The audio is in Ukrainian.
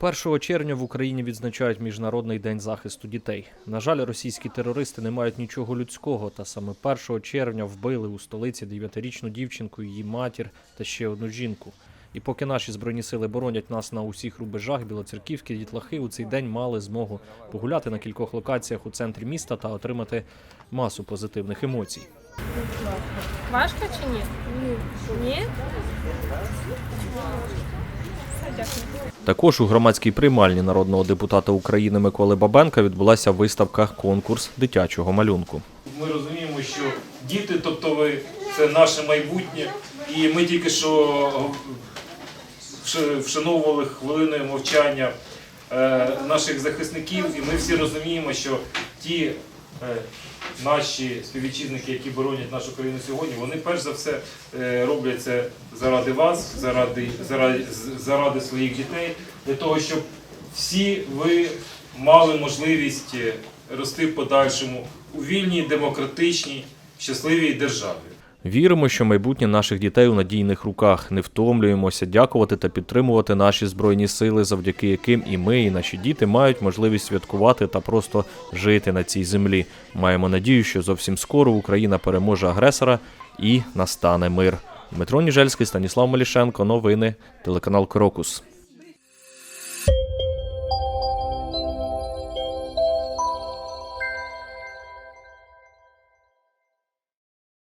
1 червня в Україні відзначають Міжнародний день захисту дітей. На жаль, російські терористи не мають нічого людського, та саме 1 червня вбили у столиці 9-річну дівчинку, її матір та ще одну жінку. І поки наші збройні сили боронять нас на усіх рубежах, білоцерківські дітлахи у цей день мали змогу погуляти на кількох локаціях у центрі міста та отримати масу позитивних емоцій. Важко чи ні? Ні. Ні? Також у громадській приймальні народного депутата України Миколи Бабенка відбулася виставка конкурс дитячого малюнку. Ми розуміємо, що діти, тобто ви це наше майбутнє, і ми тільки що вшановували хвилиною мовчання е, наших захисників, і ми всі розуміємо, що ті е, наші співвітчизники, які боронять нашу країну сьогодні, вони перш за все е, роблять це заради вас, заради, заради, заради своїх дітей, для того, щоб всі ви мали можливість е, рости в подальшому у вільній, демократичній, щасливій державі. Віримо, що майбутнє наших дітей у надійних руках. Не втомлюємося дякувати та підтримувати наші збройні сили, завдяки яким і ми, і наші діти мають можливість святкувати та просто жити на цій землі. Маємо надію, що зовсім скоро Україна переможе агресора і настане мир. Дмитро Ніжельський, Станіслав Малішенко. Новини, телеканал Крокус.